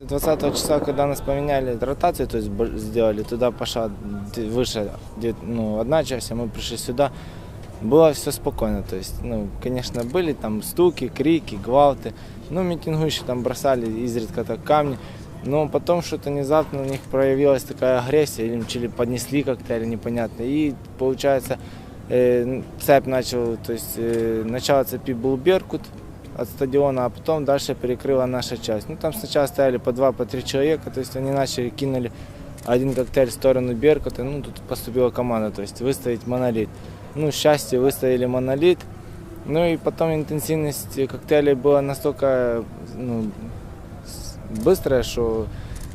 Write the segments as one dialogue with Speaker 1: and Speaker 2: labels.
Speaker 1: 20 числа, когда нас поменяли ротацию, то есть сделали, туда пошла выше ну, одна часть, а мы пришли сюда, было все спокойно. То есть, ну, конечно, были там стуки, крики, гвалты. Ну, митингующие там бросали изредка так камни. Но потом что-то внезапно у них проявилась такая агрессия, или, или поднесли как-то, или непонятно. И получается, э, цепь начал, то есть э, начало цепи был Беркут от стадиона, а потом дальше перекрыла наша часть. Ну, там сначала стояли по два, по три человека, то есть они начали, кинули один коктейль в сторону Беркута, ну, тут поступила команда, то есть выставить монолит. Ну, счастье, выставили монолит. Ну и потом интенсивность коктейлей была настолько ну, быстрая, что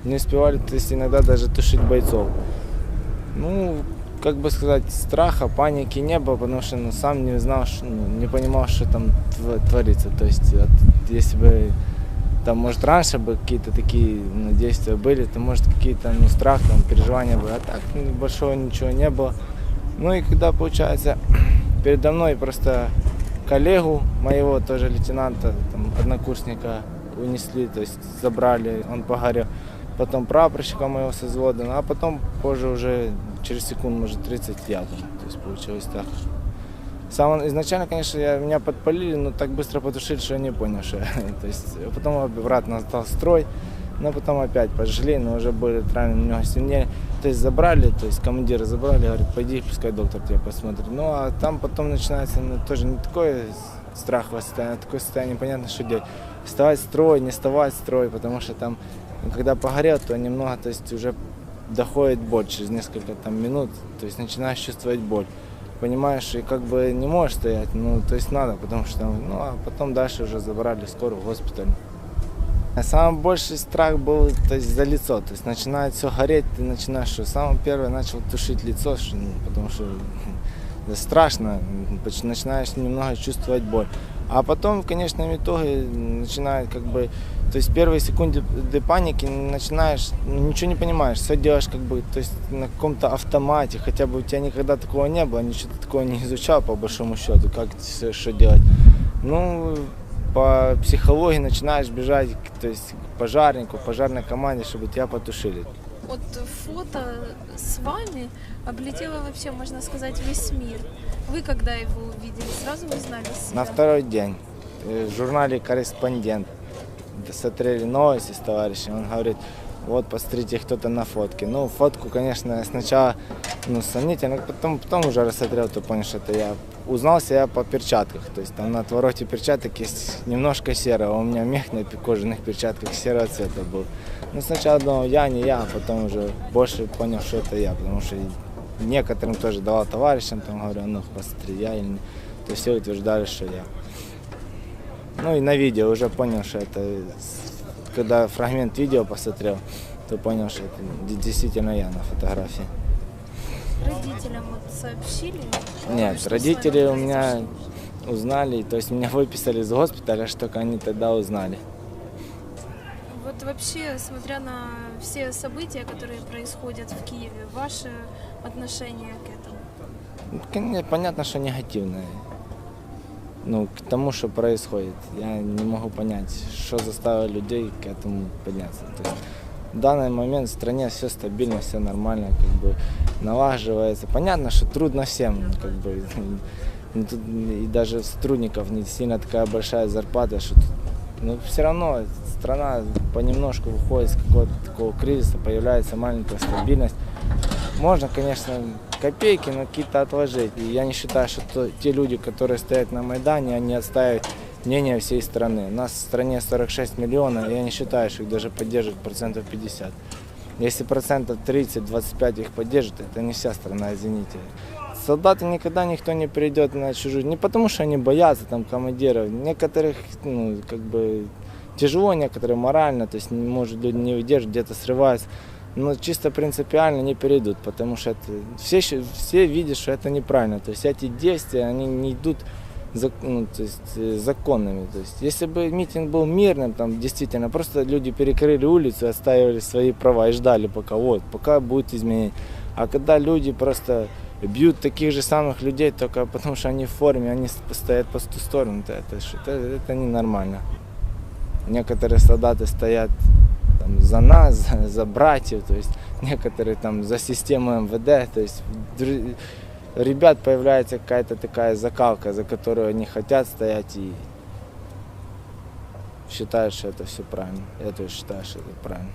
Speaker 1: не успевали то есть иногда даже тушить бойцов. Ну, как бы сказать, страха, паники не было, потому что ну, сам не знал, что, ну, не понимал, что там тв- творится. То есть, вот, если бы там, может, раньше бы какие-то такие ну, действия были, то, может, какие-то, ну, страх, там, переживания были. А так, ну, большого ничего не было. Ну и когда, получается, передо мной просто коллегу моего, тоже лейтенанта, там, однокурсника унесли, то есть забрали, он погорел. Потом прапорщика моего со взвода, ну, а потом позже уже через секунд, может, 30 я там. То есть получилось так. Сам, изначально, конечно, я, меня подпалили, но так быстро потушили, что я не понял, что я- то есть, а потом обратно стал строй, но потом опять пожгли, но уже были травмы немного сильнее. То есть забрали, то есть командира забрали, говорит, пойди, пускай доктор тебя посмотрит. Ну а там потом начинается ну, тоже не такое страховое состояние, а такое состояние непонятно, что делать. Вставать строй, не вставать строй, потому что там, когда погорел, то немного, то есть уже доходит боль через несколько там минут, то есть начинаешь чувствовать боль. Понимаешь, и как бы не можешь стоять, ну, то есть надо, потому что, ну, а потом дальше уже забрали скоро в госпиталь. А Самый больший страх был то есть, за лицо. То есть начинает все гореть, ты начинаешь, что самое первое начал тушить лицо, что, ну, потому что страшно, начинаешь немного чувствовать боль. А потом в конечном итоге начинает как бы, то есть первые секунды д- паники начинаешь, ну, ничего не понимаешь, все делаешь как бы, то есть на каком-то автомате, хотя бы у тебя никогда такого не было, ничего такого не изучал по большому счету, как всё, что делать. Ну, по психологии начинаешь бежать то есть, к пожарнику, пожарной команде, чтобы тебя потушили.
Speaker 2: Вот фото с вами облетело вообще, можно сказать, весь мир. Вы когда его увидели, сразу узнали себя?
Speaker 1: На второй день э, в журнале «Корреспондент» смотрели новости с товарищем, он говорит, вот посмотрите, кто-то на фотке. Ну, фотку, конечно, сначала ну, сомнительно, потом, потом уже рассмотрел, то понял, что это я. Узнал себя по перчатках, то есть там на отвороте перчаток есть немножко серого, у меня мех на кожаных перчатках серого цвета был. Ну, сначала думал, я, не я, а потом уже больше понял, что это я, потому что некоторым тоже давал товарищам, там говорю, ну, посмотри, я или не. То все утверждали, что я. Ну и на видео уже понял, что это, когда фрагмент видео посмотрел, то понял, что это действительно я на фотографии.
Speaker 2: Родителям вот сообщили?
Speaker 1: Нет,
Speaker 2: что
Speaker 1: родители у меня узнали, то есть меня выписали из госпиталя, что только они тогда узнали.
Speaker 2: Вот вообще, смотря на все события, которые происходят в Киеве, ваше отношение к этому?
Speaker 1: Понятно, что негативное. Ну, к тому, что происходит. Я не могу понять, что заставило людей к этому подняться. То есть в данный момент в стране все стабильно, все нормально, как бы налаживается. Понятно, что трудно всем, как бы, и даже сотрудников не сильно такая большая зарплата, что тут, но все равно страна понемножку выходит с какого-то такого кризиса, появляется маленькая стабильность. Можно, конечно, копейки, но какие-то отложить. И я не считаю, что то- те люди, которые стоят на Майдане, они отстаивают мнение всей страны. У нас в стране 46 миллионов, я не считаю, что их даже поддерживает процентов 50. Если процентов 30-25 их поддержит, это не вся страна, извините. Солдаты никогда никто не придет на чужую, не потому что они боятся там командиров, некоторых, ну, как бы, тяжело, некоторые морально, то есть, может, люди не выдерживают, где-то срываются. Но чисто принципиально не перейдут, потому что это, все, все видят, что это неправильно. То есть эти действия, они не идут зак- ну, то есть, э, законными. То есть, если бы митинг был мирным, там действительно просто люди перекрыли улицу, отстаивали свои права и ждали пока вот, пока будет изменение. А когда люди просто бьют таких же самых людей, только потому что они в форме, они стоят по ту сторону, то это, это, это ненормально. Некоторые солдаты стоят там, за нас, за, за братьев, то есть некоторые там за систему МВД, то есть ребят появляется какая-то такая закалка, за которую они хотят стоять и считают, что это все правильно. Я тоже считаю, что это правильно.